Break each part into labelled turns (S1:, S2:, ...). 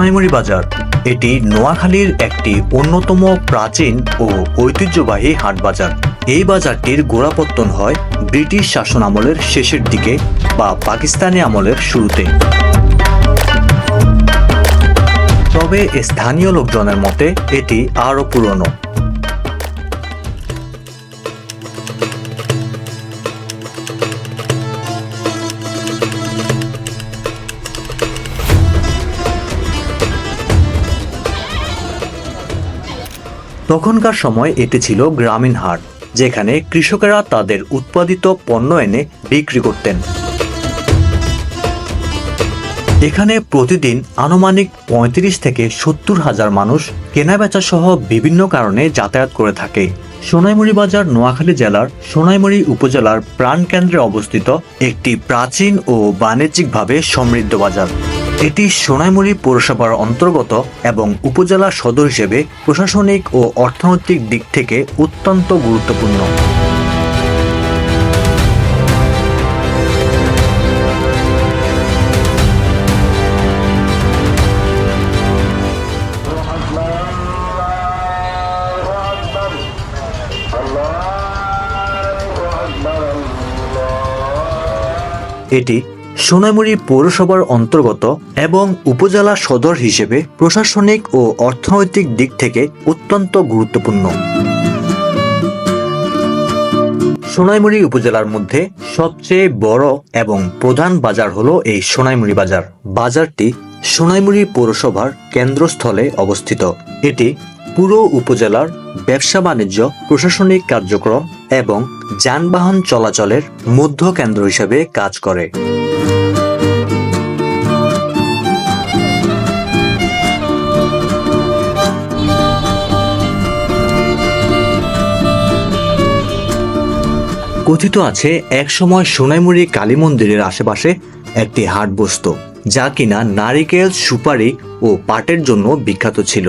S1: সোনাইমুড়ি বাজার। এটি নোয়াখালীর একটি অন্যতম প্রাচীন ও ঐতিহ্যবাহী হাট বাজার। এই বাজারটির গোড়াপত্তন হয় ব্রিটিশ শাসন আমলের শেষের দিকে বা পাকিস্তানি আমলের শুরুতে। তবে স্থানীয় লোকজনের মতে এটি আরও পুরনো। তখনকার সময় এটি ছিল গ্রামীণ হাট, যেখানে কৃষকেরা তাদের উৎপাদিত পণ্য এনে বিক্রি করতেন। এখানে প্রতিদিন আনুমানিক পঁয়ত্রিশ থেকে সত্তর হাজার মানুষ কেনাবেচা সহ বিভিন্ন কারণে যাতায়াত করে থাকে। সোনাইমুড়ি বাজার, নোয়াখালী জেলার সোনাইমুড়ি উপজেলার প্রাণকেন্দ্রে অবস্থিত একটি প্রাচীন ও বাণিজ্যিকভাবে সমৃদ্ধ বাজার। এটি সোনাইমুড়ি পৌরসভার অন্তর্গত এবং উপজেলা সদর হিসেবে প্রশাসনিক ও অর্থনৈতিক দিক থেকে অত্যন্ত গুরুত্বপূর্ণ। এটি সোনাইমুড়ি পৌরসভার অন্তর্গত এবং উপজেলা সদর হিসেবে প্রশাসনিক ও অর্থনৈতিক দিক থেকে অত্যন্ত গুরুত্বপূর্ণ। সোনাইমুড়ি উপজেলার মধ্যে সবচেয়ে বড় এবং প্রধান বাজার হলো এই সোনাইমুড়ি বাজার। বাজারটি সোনাইমুড়ি পৌরসভার কেন্দ্রস্থলে অবস্থিত। এটি পুরো উপজেলার ব্যবসা বাণিজ্য, প্রশাসনিক কার্যক্রম এবং যানবাহন চলাচলের মধ্য কেন্দ্র হিসেবে কাজ করে। কথিত আছে একসময় সোনাইমুড়ি কালী মন্দিরের আশেপাশে একটি হাট বসত, যা কিনা নারিকেল, সুপারি ও পাটের জন্য বিখ্যাত ছিল।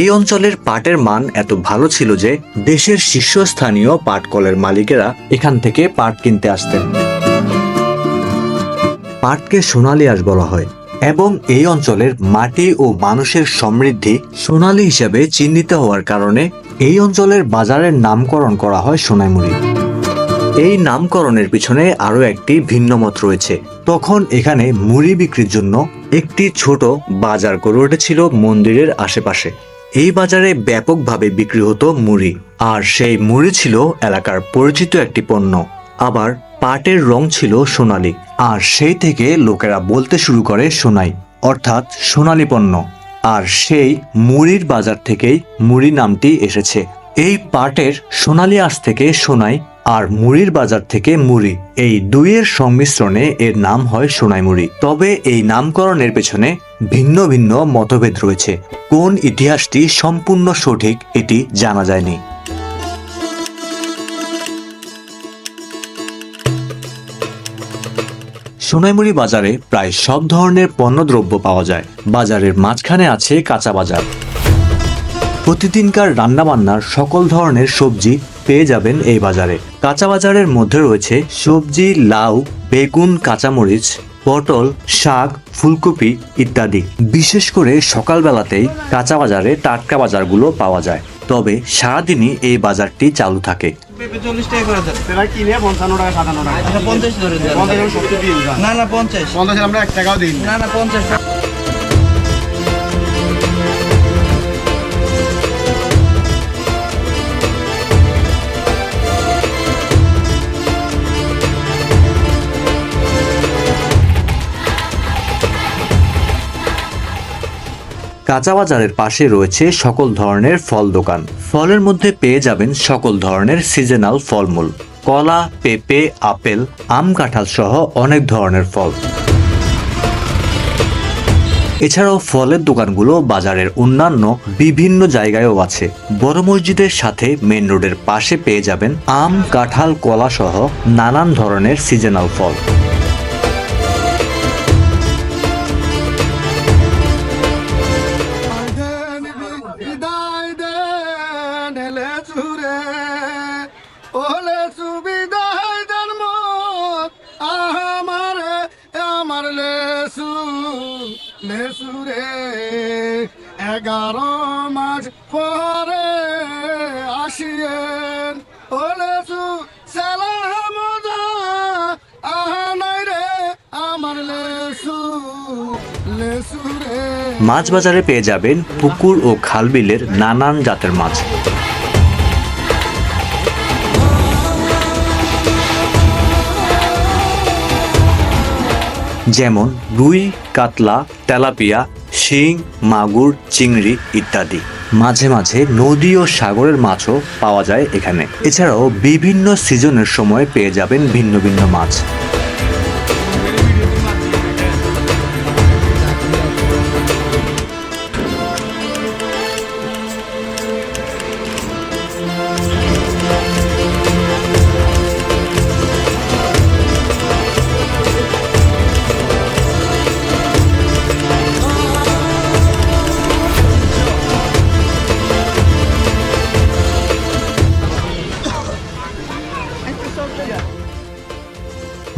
S1: এই অঞ্চলের পাটের মান এত ভালো ছিল যে দেশের শীর্ষস্থানীয় পাট কলের মালিকেরা এখান থেকে পাট কিনতে আসতেন। পাটকে সোনালী আঁশ বলা হয় এবং এই অঞ্চলের মাটি ও মানুষের সমৃদ্ধি সোনালী হিসেবে চিহ্নিত হওয়ার কারণে এই অঞ্চলের বাজারের নামকরণ করা হয় সোনাইমুড়ি। এই নামকরণের পিছনে আরও একটি ভিন্ন মত রয়েছে। তখন এখানে মুড়ি বিক্রির জন্য একটি ছোট বাজার গড়ে উঠেছিল মন্দিরের আশেপাশে। এই বাজারে ব্যাপকভাবে বিক্রি হতো মুড়ি, আর সেই মুড়ি ছিল এলাকার পরিচিত একটি পণ্য। আবার পাটের রং ছিল সোনালী, আর সেই থেকে লোকেরা বলতে শুরু করে সোনাই, অর্থাৎ সোনালী পণ্য। আর সেই মুড়ির বাজার থেকেই মুড়ি নামটি এসেছে। এই পাটের সোনালি আঁশ থেকে সোনাই আর মুড়ির বাজার থেকে মুড়ি। এই দুইয়ের সংমিশ্রণে এর নাম হয় সোনাই মুড়ি তবে এই নামকরণের পেছনে ভিন্ন ভিন্ন মতভেদ রয়েছে। কোন ইতিহাসটি সম্পূর্ণ সঠিক এটি জানা যায়নি। সোনাইমুড়ি বাজারে প্রায় সব ধরনের পণ্যদ্রব্য পাওয়া যায়। বাজারের মাঝখানে আছে কাঁচা বাজার। প্রতিদিনকার রান্নাবান্নার সকল ধরনের সবজি পেয়ে যাবেন এই বাজারে। কাঁচা বাজারের মধ্যে রয়েছে সবজি লাউ বেগুন কাঁচামরিচ পটল শাক ফুলকপি ইত্যাদি। বিশেষ করে সকালবেলাতেই কাঁচা বাজারে টাটকা বাজারগুলো পাওয়া যায়। তবে সারাদিনই এই বাজারটি চালু থাকে।
S2: আচ্ছা পঞ্চাশ
S3: আমরা এক টাকাও দিই না
S2: না পঞ্চাশ।
S1: কাঁচা বাজারের পাশে রয়েছে সকল ধরনের ফল দোকান। ফলের মধ্যে পেয়ে যাবেন সকল ধরনের সিজনাল ফলমূল। কলা, পেঁপে, আপেল, আম কাঁঠাল সহ অনেক ধরনের ফল। এছাড়াও ফলের দোকানগুলো বাজারের অন্যান্য বিভিন্ন জায়গায়ও আছে। বড় মসজিদের সাথে মেন রোডের পাশে পেয়ে যাবেন আম, কাঁঠাল, কলা সহ নানান ধরনের সিজনাল ফল। মাছ বাজারে পেয়ে যাবেন পুকুর ও খালবিলের নানান জাতের মাছ। যেমন রুই, কাতলা, তেলাপিয়া, শিং, মাগুর, চিংড়ি ইত্যাদি। মাঝে মাঝে নদী ও সাগরের মাছও পাওয়া যায় এখানে। এছাড়াও বিভিন্ন সিজনের সময় পেয়ে যাবেন ভিন্ন ভিন্ন মাছ।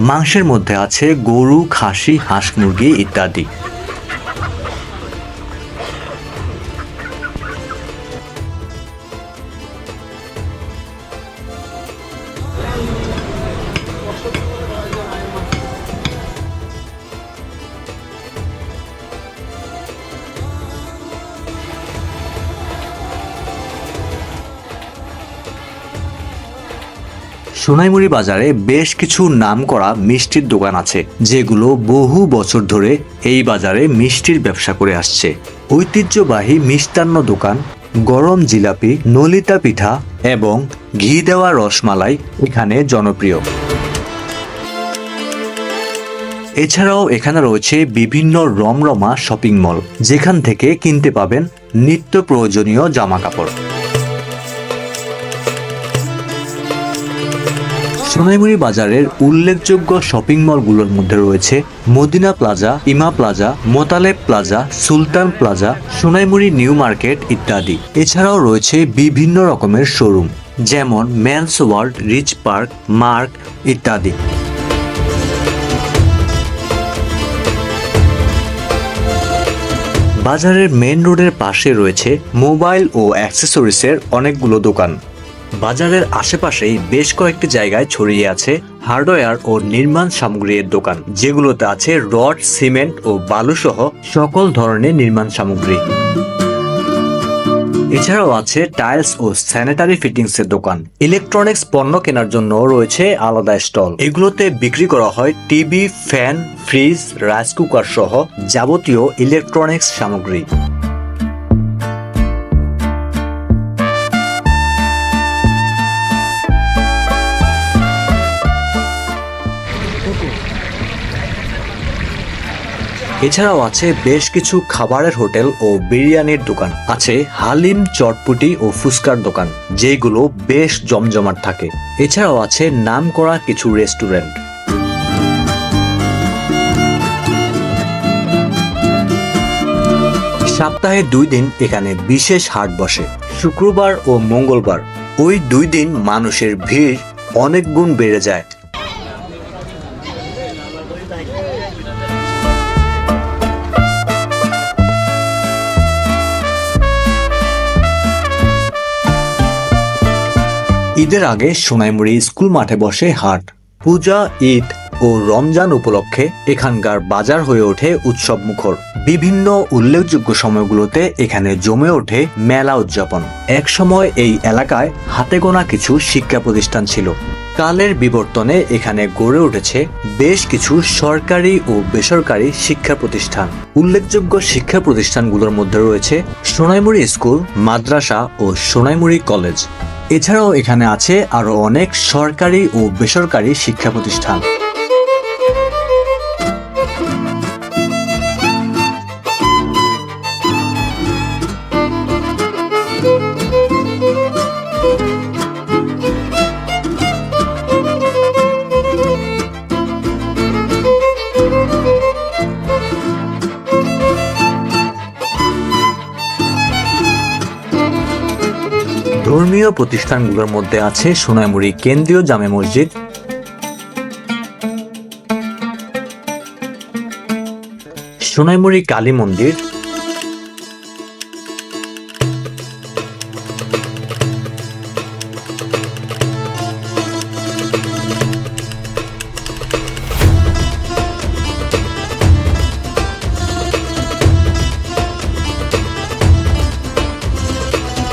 S1: মাংসের মধ্যে আছে গরু খাসি হাঁস মুরগি ইত্যাদি। সোনাইমুড়ি বাজারে বেশ কিছু নামকরা মিষ্টির দোকান আছে, যেগুলো বহু বছর ধরে এই বাজারে মিষ্টির ব্যবসা করে আসছে। ঐতিহ্যবাহী মিষ্টান্ন দোকান, গরম জিলাপি, নলিতা পিঠা এবং ঘি দেওয়া রসমালাই এখানে জনপ্রিয়। এছাড়াও এখানে রয়েছে বিভিন্ন রমরমা শপিং মল, যেখান থেকে কিনতে পাবেন নিত্য প্রয়োজনীয় জামা কাপড় সোনাইমুড়ি বাজারের উল্লেখযোগ্য শপিং মলগুলোর মধ্যে রয়েছে Madina Plaza, Ima Plaza, Motaleb Plaza, Sultan Plaza, Sonaimuri New Market ইত্যাদি। এছাড়াও রয়েছে বিভিন্ন রকমের শোরুম, যেমন Man's World, Rich Park, Mark ইত্যাদি। বাজারের মেন রোডের পাশে রয়েছে মোবাইল ও অ্যাক্সেসরিজের অনেকগুলো দোকান। বাজারের আশেপাশেই বেশ কয়েকটি জায়গায় ছড়িয়ে আছে হার্ডওয়্যার ও নির্মাণ সামগ্রীর দোকান, যেগুলোতে আছে রড, সিমেন্ট ও বালু সহ সকল ধরনের নির্মাণ সামগ্রী। এছাড়াও আছে টাইলস ও স্যানিটারি ফিটিংস এর দোকান। ইলেকট্রনিক্স পণ্য কেনার জন্য রয়েছে আলাদা স্টল। এগুলোতে বিক্রি করা হয় TV, fan, fridge, rice cooker সহ যাবতীয় ইলেকট্রনিক্স সামগ্রী। এছাড়াও আছে বেশ কিছু খাবারের হোটেল ও বিরিয়ানির দোকান। আছে হালিম চটপুটি ও ফুচকার দোকান, যেগুলো বেশ জমজমাট থাকে। এছাড়াও আছে নাম করা কিছু রেস্টুরেন্ট। সপ্তাহে দুই দিন এখানে বিশেষ হাট বসে, শুক্রবার ও মঙ্গলবার। ওই দুই দিন মানুষের ভিড় অনেক গুণ বেড়ে যায়। ঈদের আগে সোনাইমুড়ি স্কুল মাঠে বসে হাট। পূজা, ঈদ ও রমজান উপলক্ষে এখানকার বাজার হয়ে ওঠে উৎসব মুখর। বিভিন্ন উল্লেখযোগ্য সময়গুলোতে এখানে জমে ওঠে মেলা উদযাপন। এক সময় এই এলাকায় হাতে গোনা কিছু শিক্ষা প্রতিষ্ঠান ছিল। কালের বিবর্তনে এখানে গড়ে উঠেছে বেশ কিছু সরকারি ও বেসরকারি শিক্ষা প্রতিষ্ঠান। উল্লেখযোগ্য শিক্ষা প্রতিষ্ঠানগুলোর মধ্যে রয়েছে সোনাইমুড়ি স্কুল, মাদ্রাসা ও সোনাইমুড়ি কলেজ। এছাড়াও এখানে আছে আরও অনেক সরকারি ও বেসরকারি শিক্ষা প্রতিষ্ঠান। ধর্মীয় প্রতিষ্ঠানগুলোর মধ্যে আছে সোনাইমুড়ি কেন্দ্রীয় জামে মসজিদ। সোনাইমুড়ি কালী মন্দির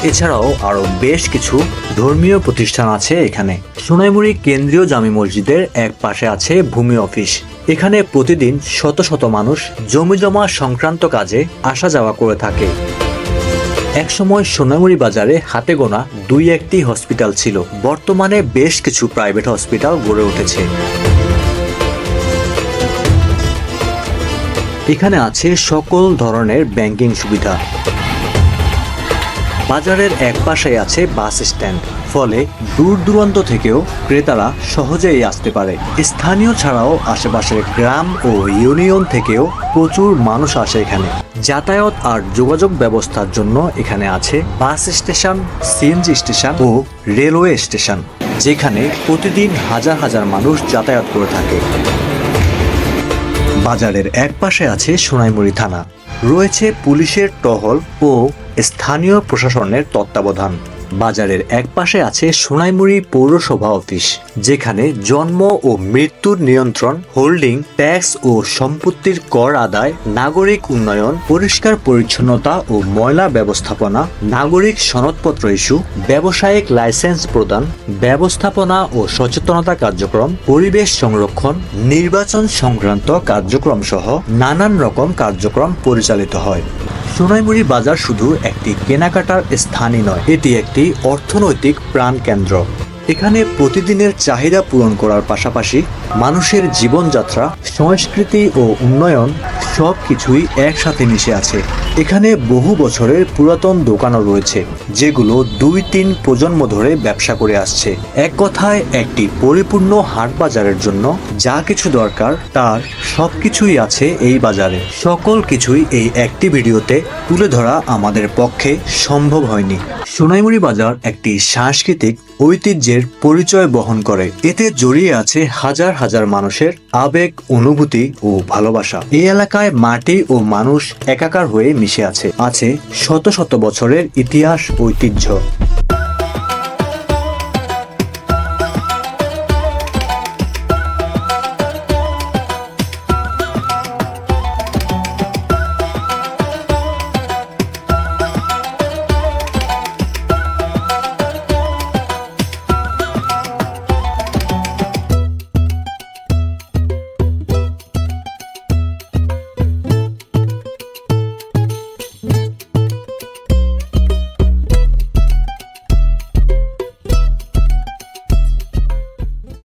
S1: এছাড়াও আরও বেশ কিছু ধর্মীয় প্রতিষ্ঠান আছে এখানে। সোনাইমুড়ি কেন্দ্রীয় জামি মসজিদের এক পাশে আছে ভূমি অফিস। এখানে প্রতিদিন শত শত মানুষ জমি জমা সংক্রান্ত কাজে আসা যাওয়া করে থাকে। একসময় সোনামুড়ি বাজারে হাতে গোনা দুই একটি হসপিটাল ছিল। বর্তমানে বেশ কিছু প্রাইভেট হসপিটাল গড়ে উঠেছে। এখানে আছে সকল ধরনের ব্যাংকিং সুবিধা। বাজারের এক পাশে আছে বাস স্ট্যান্ড। ফলে দূর দূরান্ত থেকেও ক্রেতারা সহজেই আসতে পারে। স্থানীয় ছাড়াও আশেপাশের গ্রাম ও ইউনিয়ন থেকেও প্রচুর মানুষ আসে এখানে। যাতায়াত আর যোগাযোগ ব্যবস্থার জন্য এখানে আছে বাস স্টেশন, সিএনজি স্টেশন ও রেলওয়ে স্টেশন, যেখানে প্রতিদিন হাজার হাজার মানুষ যাতায়াত করে থাকে। বাজারের এক পাশে আছে সোনাইমুড়ি থানা। রয়েছে পুলিশের টহল ও স্থানীয় প্রশাসনের তত্ত্বাবধান। বাজারের এক পাশে আছে সোনাইমুড়ি পৌরসভা অফিস, যেখানে জন্ম ও মৃত্যুর নিয়ন্ত্রণ, হোল্ডিং, ট্যাক্স ও সম্পত্তির কর আদায়, নাগরিক উন্নয়ন, পরিষ্কার পরিচ্ছন্নতা ও ময়লা ব্যবস্থাপনা, নাগরিক সনদপত্র ইস্যু, ব্যবসায়িক লাইসেন্স প্রদান, ব্যবস্থাপনা ও সচেতনতা কার্যক্রম, পরিবেশ সংরক্ষণ, নির্বাচন সংক্রান্ত কার্যক্রম সহ নানান রকম কার্যক্রম পরিচালিত হয়। সোনাইমুড়ি বাজার শুধু একটি কেনাকাটার স্থানই নয়, এটি একটি অর্থনৈতিক প্রাণকেন্দ্র। এখানে প্রতিদিনের চাহিদা পূরণ করার পাশাপাশি মানুষের জীবনযাত্রা, সংস্কৃতি ও উন্নয়ন সব কিছুই একসাথে মিশে আছে। এখানে বহু বছরের পুরাতন দোকানও রয়েছে, যেগুলো দুই তিন প্রজন্ম ধরে ব্যবসা করে আসছে। এক কথায়, একটি পরিপূর্ণ হাট বাজারের জন্য যা কিছু দরকার, তার সবকিছুই আছে এই বাজারে। সকল কিছুই এই একটি ভিডিওতে তুলে ধরা আমাদের পক্ষে সম্ভব হয়নি। সোনাইমুড়ি বাজার একটি সাংস্কৃতিক ঐতিহ্যের পরিচয় বহন করে। এতে জড়িয়ে আছে হাজার হাজার মানুষের আবেগ, অনুভূতি ও ভালোবাসা। এই এলাকায় মাটি ও মানুষ একাকার হয়ে মিশে আছে। আছে শত শত বছরের ইতিহাস ঐতিহ্য।